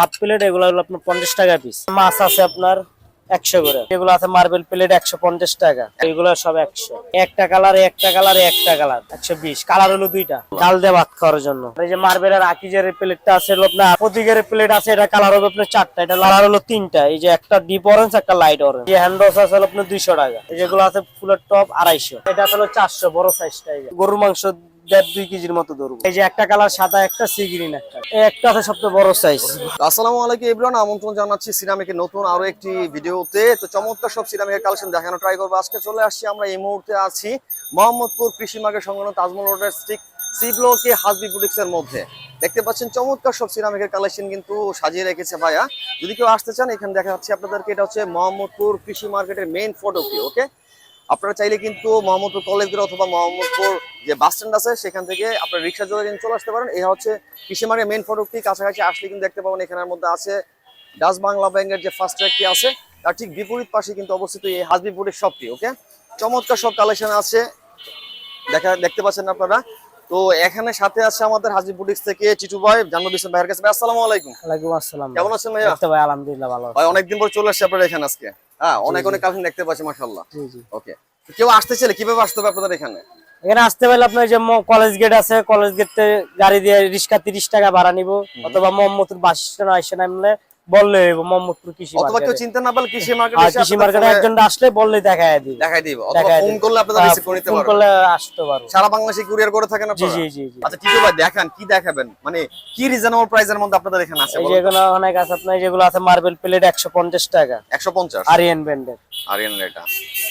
Half plate, এগুলো হলো আপনার পঞ্চাশ টাকা পিস মাছ আছে আপনার একশো করে। এগুলো আছে মার্বেল প্লেট একশো পঞ্চাশ টাকা। এগুলো সব একশো। একটা কালার একটা কালার একটা কালার একশো বিশ। কালার হলো দুইটা। ডাল দিয়ে ভাত খাওয়ার জন্য। এই যে মার্বেলের আকিজের প্লেটটা আছে আপনার, প্রতীকের প্লেট আছে, এটা কালার হবে আপনার চারটা। এটা কালার হলো তিনটা। এই যে একটা ডিপ অরেঞ্জ একটা লাইট অরেঞ্জ হ্যান্ড ওয়াশ আছে আপনার দুইশো টাকা। এই যেগুলো আছে ফুলের টপ আড়াইশো। এটা আছে হলো চারশো, বড় সাইজটা গরুর মাংস দেড় দুই কেজির মতো ধরবো। এই যে একটা কালার সাদা একটা সি গ্রিন একটা। একটা আছে সবচেয়ে বড় সাইজ আসসালামু আলাইকুম এভরিওয়ান আমন্ত্রণ জানাচ্ছি সিরামিকের নতুন আরও একটি ভিডিওতে। তো চমৎকার সব সিরামিকের কালেকশন দেখানো ট্রাই করব। আজকে চলে আসছি আমরা এই মুহূর্তে আছি মোহাম্মদপুর কৃষি মার্কেট সংলগ্ন তাজমহল রোডের স্টিক সি ব্লকে হাসবি বুটিক্স এর মধ্যে। দেখতে পাচ্ছেন চমৎকার সব সিরামিকের কালেকশন কিন্তু সাজিয়ে রেখেছে ভাইয়া। যদি কেউ আসতে চান এখানে দেখা যাচ্ছে আপনাদেরকে এটা হচ্ছে মোহাম্মদপুর কৃষি মার্কেটের মেইন ফটোকি ওকে আপনারা চাইলে কিন্তু মোহাম্মদপুর কলেজ গেট অথবা মোহাম্মদপুর যে বাস স্ট্যান্ড আছে, সেখান থেকে আপনার রিক্সা যোগে কিন্তু চলে আসতে পারেন। এই হচ্ছে কৃষি মেন ফটকটি কাছাকাছি আসলে কিন্তু দেখতে পাবেন এখানের মধ্যে আছে ডাচ বাংলা ব্যাংকের যে ফার্স্ট ট্র্যাকটি আছে, তার ঠিক বিপরীত পাশে কিন্তু অবস্থিত এই হাজবিপুরের শপটি ওকে চমৎকার সব কালেকশন আছে। দেখা, দেখতে পাচ্ছেন আপনারা। তো এখানে সাথে আছে আমাদের হাজি বুটিক্স থেকে চিটু ভাই জানব বিশ্ব ভাইয়ের কাছে। আসসালামু আলাইকুম। ওয়ালাইকুম আসসালাম। কেমন আছেন ভাই আলহামদুলিল্লাহ ভালো ভাই অনেকদিন পর চলে আসছে আপনারা এখানে আজকে। হ্যাঁ অনেক অনেক কালেকশন দেখতে পাচ্ছি মাশাআল্লাহ। জি জি। ওকে। কেউ আসতে চাইলে কীভাবে আসতে হবে আপনাদের এখানে? এখানে আসতে পারলে আপনার যে কলেজ গেট আছে কলেজ গেট গাড়ি দিয়ে রিক্সা তিরিশ টাকা ভাড়া নিব অথবা মোহাম্মদপুর বাস স্ট্যান্ড আসে নামলে বললে মোহাম্মদপুর কৃষি অথবা কেউ। চিন্তা না পারলে কৃষি মার্কেট আর কৃষি মার্কেটে একজন আসলে বললে দেখায় দেখাই দিব। অথবা ফোন করলে আপনারা হ্যাঁ, রিসিভ করে নিতে ফোন করলে আসতে পারব সারা বাংলাদেশে কুরিয়ার করে থাকেন আপনারা? জি জি জি। আচ্ছা টিটু ভাই দেখান কি দেখাবেন? মানে কি রিজনেবল প্রাইসের মধ্যে আপনাদের এখানে আছে যেগুলো অনেক আছে আপনার যেগুলো আছে মার্বেল প্লেট একশো পঞ্চাশ টাকা। একশো পঞ্চাশ? আরিয়ান ব্র্যান্ডের আরিয়ান এটা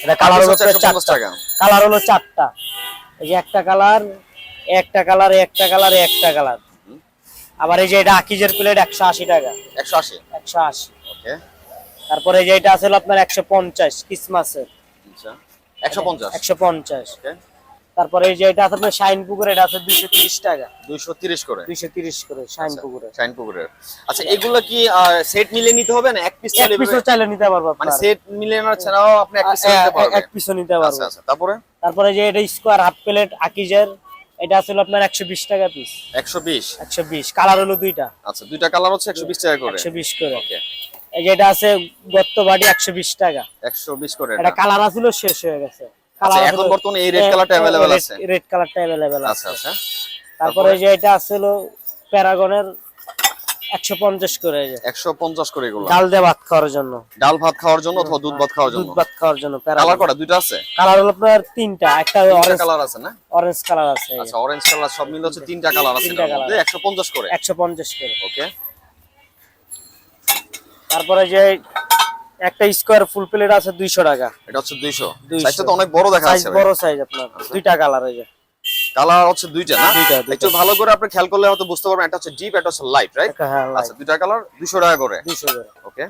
এটা কালার হলো একশো পঞ্চাশ টাকা। কালার হলো চারটা। এই যে একটা কালার একটা কালার একটা কালার একটা কালার আবার এই যে এটা আকিজের প্লেট একশো আশি টাকা। একশো আশি? একশো আশি। ওকে। তারপরে যে এটা আছে আপনার একশো পঞ্চাশ ক্রিসমাসের। আচ্ছা। একশো পঞ্চাশ? একশো পঞ্চাশ। তারপরে এই যে এটা আছে আপনার শাইন পুকুর এটা আছে দুইশো তিরিশ টাকা। দুইশো তিরিশ করে? দুইশো তিরিশ করে শাইন পুকুরে শাইন পুকুরের। আচ্ছা এগুলো কি সেট মিলে নিতে হবে না এক পিস চাইলে এক পিসও চাইলে নিতে পারব মানে। সেট মিলে না ছাড়াও আপনি এক পিস নিতে পারবেন এক পিসও নিতে পারব। আচ্ছা আচ্ছা তারপরে? তারপরে যে এটা স্কোয়ার হাফ প্লেট আকিজের এটা আসলে আপনার একশো বিশ টাকা পিস একশো বিশ? একশো বিশ কালার হলো দুইটা। আচ্ছা দুইটা কালার হচ্ছে একশো বিশ টাকা করে। বিশ করে। ওকে এই যে এটা আছে গত্ত একশো বিশ টাকা। একশো বিশ করে এটা কালার আছিল শেষ হয়ে গেছে। কালার এখন বর্তমানে এই red colourটা available আছে? রেড কালারটা আছে। আচ্ছা আচ্ছা। তারপরে যে এটা আছে প্যারাগনের করে করে এগুলো। ডাল দিয়ে ভাত খাওয়ার জন্য। ডাল ভাত খাওয়ার জন্য অথবা দুধ ভাত খাওয়ার জন্য? দুধ ভাত খাওয়ার জন্য কালার কটা? দুইটা আছে? কালার হলো আপনার তিনটা একটা অরেঞ্জ কালার আছে না? অরেঞ্জ কালার আছে। আচ্ছা অরেঞ্জ কালার সব মিলে হচ্ছে তিনটা কালার আছে তিনটা colour। একশো পঞ্চাশ করে? ওকে। তারপরে যে একটা স্কোয়ার ফুল প্লেট আছে দুইশো টাকা। এটা হচ্ছে 200 সাইজটা তো অনেক বড় দেখা যাচ্ছে বড় সাইজ আপনার। দুইটা কালার এই যে। কালার হচ্ছে দুইটা না। একটু ভালো করে আপনি খেয়াল করলে হয়তো বুঝতে পারবেন এটা হচ্ছে ডিপ এটা হচ্ছে লাইট রাইট একটা হ্যাঁ আচ্ছা দুইটা কালার দুইশো টাকা করে। ওকে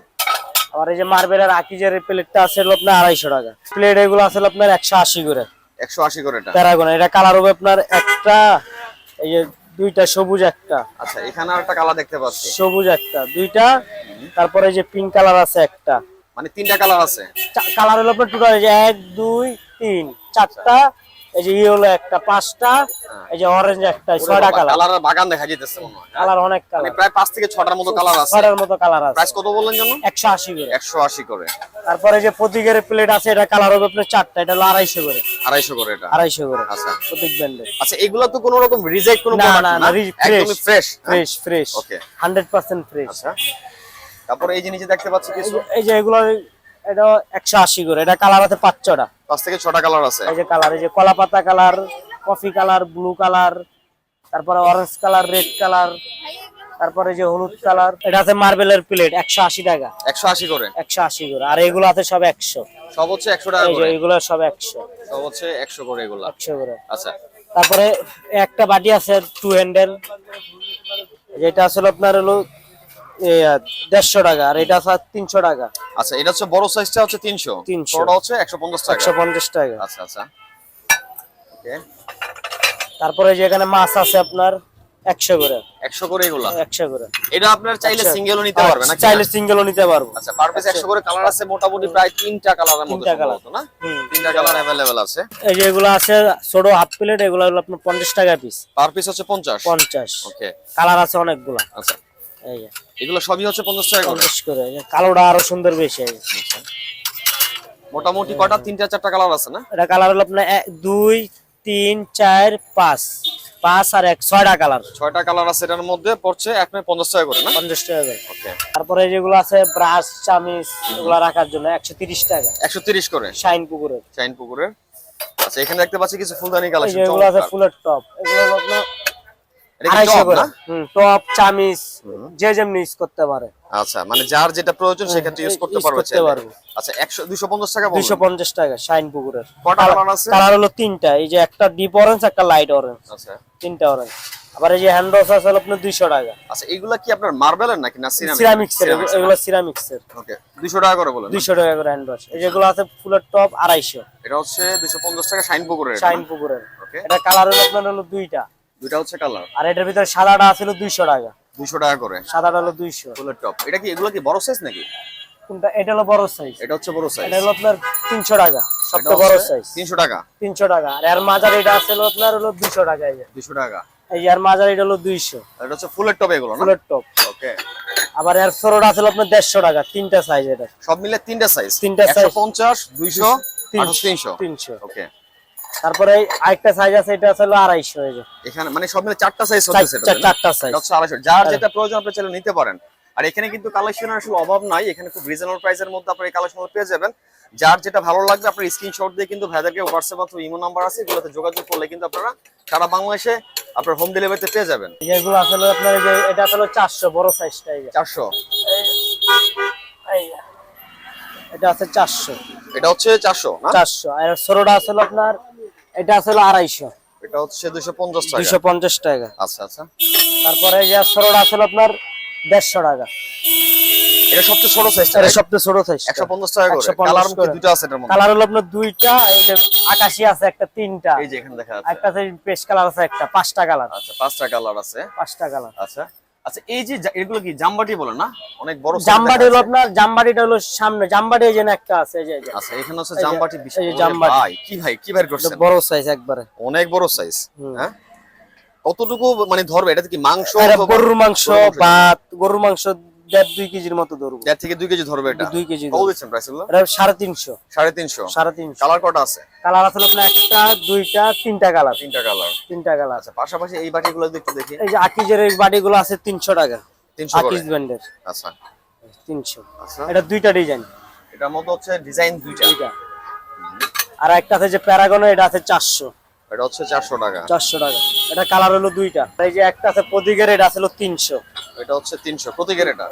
আবার এই যে মার্বেলের আকিজের প্লেটটা আছে আপনার আড়াইশো টাকা। প্লেট এগুলো আছে আপনার একশো আশি করে। একশো আশি করে এটা। প্যারাগন এটা কালার হবে আপনার একটা এই যে দুইটা সবুজ একটা। আচ্ছা এখানে আর একটা কালার দেখতে পাচ্ছি। সবুজ একটা দুইটা তারপরে এই যে পিঙ্ক কালার আছে একটা। মানে তিনটা কালার আছে। কালার হলো আপনার টোটাল যে এক দুই তিন চারটা এই যে ইয়েলো একটা পাঁচটা এই যে অরেঞ্জ একটা ছয়টা কালার কালারের বাগান দেখা যেতেছে মনে হয়। কালার অনেক কালার। প্রায় পাঁচ থেকে ছটার মতো কালার আছে। মতো কালার আছে। প্রাইস কত বললেন জানো একশো আশি করে। একশো আশি করে। তারপরে যে প্রতীকের প্লেট আছে এটা কালার হবে আপনার চারটা এটা হলো আড়াইশো করে। আড়াইশো করে এটা। করে আচ্ছা। প্রতীক ব্র্যান্ডের আচ্ছা এগুলো তো কোনো রকম রিজেক্ট কোনো না না না একদমই fresh fresh fresh. Hundred percent fresh আচ্ছা। তারপরে এই যে নিচে দেখতে পাচ্ছি কিছু। এই যে এগুলো এটা একশো আশি করে এটা কালার আছে পাঁচ ছটা পাঁচ থেকে ছটা কালার আছে। এই যে কালার এই যে কলা পাতা colour coffee colour blue colour তারপরে অরেঞ্জ কালার রেড কালার তারপরে যে হলুদ কালার এটা আছে মার্বেলের প্লেট একশো আশি টাকা। একশো আশি করে। একশো আশি করে আর এগুলো আছে সব একশো। সব হচ্ছে একশো টাকা এই করে। এগুলো সব একশো। সব হচ্ছে একশো করে এগুলা। একশো করে। আচ্ছা। তারপরে একটা বাটি আছে টু হ্যান্ডেল যেটা আসলে আপনার হলো দেড়শো টাকা আর এটা আছে তিনশো টাকা। আচ্ছা এটা হচ্ছে বড় সাইজটা হচ্ছে তিনশো। 300 ছোটটা হচ্ছে একশো পঞ্চাশ টাকা। একশো পঞ্চাশ টাকা। আচ্ছা আচ্ছা। ওকে। তারপরে যে এখানে মাছ আছে আপনার একশো করে। একশো করে এগুলা? একশো করে। এটা আপনার চাইলে আচ্ছা। সিঙ্গেলও নিতে পারবে না চাইলে সিঙ্গেলও নিতে পারব। আচ্ছা পার পিস একশো করে। কালার আছে মোটামুটি প্রায় তিনটা কালারের মধ্যে তিনটা colour। সম্ভবত না? হুম। তিনটা কালার অ্যাভেলেবেল আছে। এই যে এগুলো আছে ছোট হাফ প্লেট এগুলা হলো আপনার পঞ্চাশ টাকা পিস পার পিস হচ্ছে পঞ্চাশ। পঞ্চাশ। ওকে কালার আছে অনেকগুলা। আচ্ছা। এগুলো সবই হচ্ছে পঞ্চাশ টাকা পঞ্চাশ করে কালোটা আরও সুন্দর বেশি মোটামুটি কয়টা তিনটা চারটা কালার আছে না? এটা কালার হলো আপনার এক- দুই তিন চার পাঁচ। পাঁচ আর এক ছয়টা কালার। ছয়টা কালার আছে এটার মধ্যে পড়ছে এক মিনিট পঞ্চাশ টাকা করে না? পঞ্চাশ টাকা করে। ওকে। তারপরে যেগুলো আছে ব্রাশ চামিচ এগুলো রাখার জন্য একশো তিরিশ টাকা। একশো তিরিশ করে? শাইন পুকুরের চাইন পুকুরের আচ্ছা এখানে দেখতে পাচ্ছি কিছু ফুলদানি কালেকশন এগুলো আছে ফুলের টপ। এগুলো হলো আপনার আড়াইশো করে। টপ চামিচ যে যেমনি ইউজ করতে পারে। আচ্ছা মানে যার যেটা প্রয়োজন সেক্ষেত্রে ইউজ করতে পারবে করতে চাইলে। আচ্ছা টাকা দুইশো বলবেন পঞ্চাশ টাকা শাইন পুকুরের। কটা কালার আছে? কালার হলো তিনটা এই যে একটা ডিপ অরেঞ্জ একটা লাইট অরেঞ্জ আচ্ছা। তিনটা অরেঞ্জ আবার এই যে হ্যান্ড ওয়াশ আছে আপনার দুইশো টাকা। আচ্ছা এগুলা কি আপনার মার্বেলের নাকি না সিরামিক সিরামিক্স এর এগুলো সিরামিক্স এর ওকে দুশো টাকা করে বলেন। টাকা করে হ্যান্ড ওয়াশ এই যেগুলো আছে ফুলের টপ আড়াইশো। এটা হচ্ছে দুশো পঞ্চাশ টাকা শাইন পুকুরের শাইন পুকুরের। ওকে। এটা কালার হলো আপনার হলো দুইটা। দুইটা হচ্ছে কালার। আর এটার ভিতরে সাদাটা আছে হলো দুইশো টাকা। দুশো টাকা করে। সাদাটা হলো দুইশো। ফুলের টপ। এটা কি এগুলো কি বড় সাইজ নাকি? কোনটা? এটা হলো বড় সাইজ এটা হচ্ছে বড় সাইজ এটা হলো আপনার তিনশো টাকা সবচেয়ে বড় সাইজ তিনশো টাকা। তিনশো টাকা। আর এর মাজার এটা আছে হলো আপনার হলো দুইশো টাকা এই যে। দুশো টাকা। এই এর মাজার এটা হলো দুইশো। আর এটা হচ্ছে ফুলের টপ এগুলো না? ফুলের টপ। ওকে আবার এর সরোটা আছে আপনার দেড়শো টাকা তিনটা সাইজ এটা সব মিলে তিনটা সাইজ তিনটা। পঞ্চাশ দুইশো তিনশো। তিনশো। তিনশো। ওকে তারপরে আরেকটা সাইজ আছে এটা আছে হলো আড়াইশো এই যে। এখানে মানে সব মিলে চারটা সাইজ হচ্ছে চার- চারটা সাইজ এটা হচ্ছে আড়াইশো। যার যেটা প্রয়োজন আপনি চাইলে নিতে পারেন। আর এখানে কিন্তু কালেকশনের আসলে অভাব নাই। এখানে খুব রিজনেবল প্রাইসের মধ্যে আপনি কালেকশন পেয়ে যাবেন। যার যেটা ভালো লাগবে আপনার স্ক্রিনশট দিয়ে কিন্তু ভাইদেরকে হোয়াটসঅ্যাপ অথবা ইমো নাম্বার আছে এগুলোতে যোগাযোগ করলে কিন্তু আপনারা সারা বাংলাদেশে আপনার হোম ডেলিভারিতে পেয়ে যাবেন। যেগুলো আসলে আপনার যে এটা আসলে চারশো বড় সাইজটা এই যে। চারশো। এই যে। এটা আছে চারশো। এটা হচ্ছে চারশো না? চারশো। আর সরোটা আসলে আপনার এটা আসলে আড়াইশো। এটা হচ্ছে দুইশো পঞ্চাশ টাকা। দুইশো পঞ্চাশ টাকা। আচ্ছা আচ্ছা। তারপরে এই যে সরোটা আসলে আপনার দেড়শো টাকা। এটা সবচেয়ে ছোট সাইজটা এটা সবচেয়ে ছোট সাইজ একশো পঞ্চাশ টাকা করে। কালার কি দুটো আছে এটার মধ্যে। কালার হলো আপনার দুইটা আকাশি আছে একটা তিনটা। এই যে এখানে দেখা যাচ্ছে। একটা পেস্ট কালার আছে একটা পাঁচটা কালার আচ্ছা পাঁচটা কালার আছে। পাঁচটা কালার আচ্ছা। আচ্ছা এই যে এগুলো কি জামবাটি বলে না? অনেক বড় হলো আপনার হলো সামনে জামবাড়ি এই যে একটা আছে এই যে আচ্ছা এখানে হচ্ছে এই জামবাটি বিশাল এই যে জামবাটি। ভাই কি ভাই কি ভাই করছেন? বড় সাইজ একবারে। অনেক বড় সাইজ। হ্যাঁ? কতটুকু মানে ধরবে? এটা কি মাংস গরুর মাংস গরুর মাংস। ভাত গরুর মাংস দেড় দুই কেজির মতো ধরবো। দেড় থেকে দুই কেজি ধরবে এটা? দুই কেজি কত দিচ্ছেন প্রাইস এগুলো? এটা সাড়ে তিনশো। সাড়ে তিনশো। সাড়ে তিনশো। কালার কটা আছে? কালার আছে আপনার একটা দুইটা তিনটা কালার তিনটা কালার তিনটা কালার আচ্ছা পাশাপাশি এই বাটিগুলো একটু দেখি। এই যে আকিজের এই বাটিগুলো আছে তিনশো টাকা। তিনশো করে। আকিজ ব্র্যান্ডের। আচ্ছা। তিনশো। আচ্ছা। এটা দুইটা ডিজাইন এটার মধ্যে হচ্ছে ডিজাইন দুইটা। আর একটা আছে যে প্যারাগনের এটা আছে চারশো। এটা হচ্ছে চারশো টাকা। চারশো টাকা। এটা কালার হলো দুইটা। এই যে একটা আছে প্রতীকের এটা আছে হলো তিনশো। এটা হচ্ছে তিনশো। প্রতীকের এটা?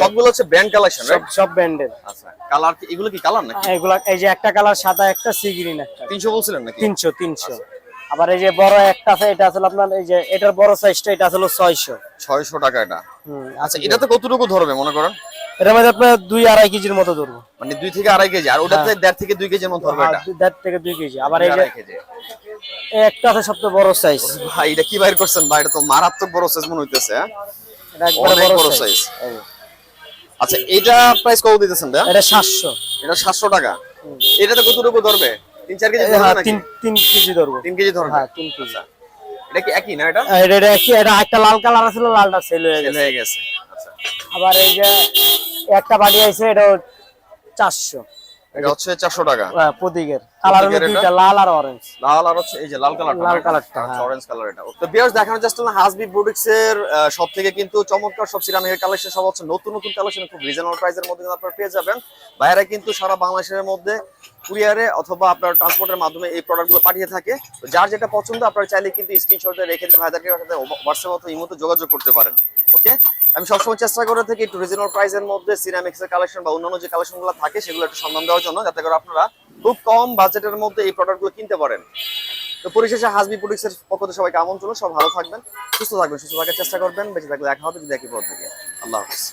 সবগুলো হচ্ছে ব্র্যান্ড কালেকশন সব সব ব্র্যান্ডের আচ্ছা কালার কি এগুলো কি কালার নাকি? এগুলা এই যে একটা কালার সাদা একটা সি গ্রিন একটা। তিনশো বলছিলেন নাকি? তিনশো তিনশো। আবার এই যে বড় একটা আছে এটা আসলে আপনার এই যে এটার বড় সাইজটা এটা আসলে ছয়শো। ছয়শো টাকা এটা। হুম আচ্ছা এটা তো কতটুকু ধরবে মনে করেন? এটার মধ্যে আপনার দুই আড়াই কেজির মতো ধরবো। মানে দুই থেকে আড়াই কেজি আর ওটাতে দেড় থেকে দুই কেজির মতো ধরবে আর এটা? দুই- দেড় থেকে দুই কেজি। আবার এই যে একটা আছে সবচেয়ে বড় সাইজ ভাই এটা কি বাইর করছেন? ভাই এটা তো মারাত্মক বড় সাইজ মনে হইতেছে হ্যাঁ? অনেক বড় সাইজ আচ্ছা এটা প্রাইস কত দিতেছেন ভাই এটা সাতশো। এটা সাতশো টাকা। এটাতে কতটুকু ধরবে? তিন চার কেজি ধরবে হ্যাঁ নাকি? তিন তিন কেজি ধরবো। তিন কেজি ধরবে? হ্যাঁ তিন কেজি। এটা কি একই না এটা? এটা এটা কি এটা একটা লাল কালার আছে লালটা সেল হয়ে গেছে। হয়ে গেছে। আচ্ছা। আবার এই যে একটা বাড়ি আছে এটা চারশো। এটা হচ্ছে চারশো টাকা। হ্যাঁ প্রতীকের। কালার হলো দুইটা লাল আর অরেঞ্জ লাল আর হচ্ছে এই যে লাল কালার লাল কালারটা, হ্যাঁ। অরেঞ্জ কালার এটা। তো বিয়ার্স দেখানো জাস্ট না হাসবি প্রোডাক্টস এর সব থেকে কিন্তু চমৎকার সব সিরামিকের কালেকশন সব হচ্ছে নতুন নতুন কালেকশন খুব রিজনেবল প্রাইসের মধ্যে আপনারা পেয়ে যাবেন। বাইরে কিন্তু সারা বাংলাদেশের মধ্যে কুরিয়ারে অথবা আপনার ট্রান্সপোর্টের মাধ্যমে এই প্রোডাক্টগুলো পাঠিয়ে থাকে। তো যার যেটা পছন্দ আপনারা চাইলে কিন্তু স্ক্রিনশটে রেখে দিয়ে হোয়াটসঅ্যাপ অথবা ইমোতে যোগাযোগ করতে পারেন। ওকে আমি সবসময় চেষ্টা করে থাকি একটু রিজনেবল প্রাইসের মধ্যে সিরামিক্স এর কালেকশন বা অন্যান্য যে কালেকশনগুলো থাকে সেগুলো একটু সন্ধান দেওয়ার জন্য যাতে করে আপনারা খুব কম বাজেটের মধ্যে এই প্রোডাক্টগুলো কিনতে পারেন। তো পরিশেষে হাসবি প্রোডাক্টসের পক্ষ থেকে সবাইকে আমন্ত্রণ সব ভালো থাকবেন, সুস্থ থাকবেন, সুস্থ থাকার চেষ্টা করবেন, বেঁচে থাকলে দেখা হবে যদি একই পথ থেকে আল্লাহ হাফিজ।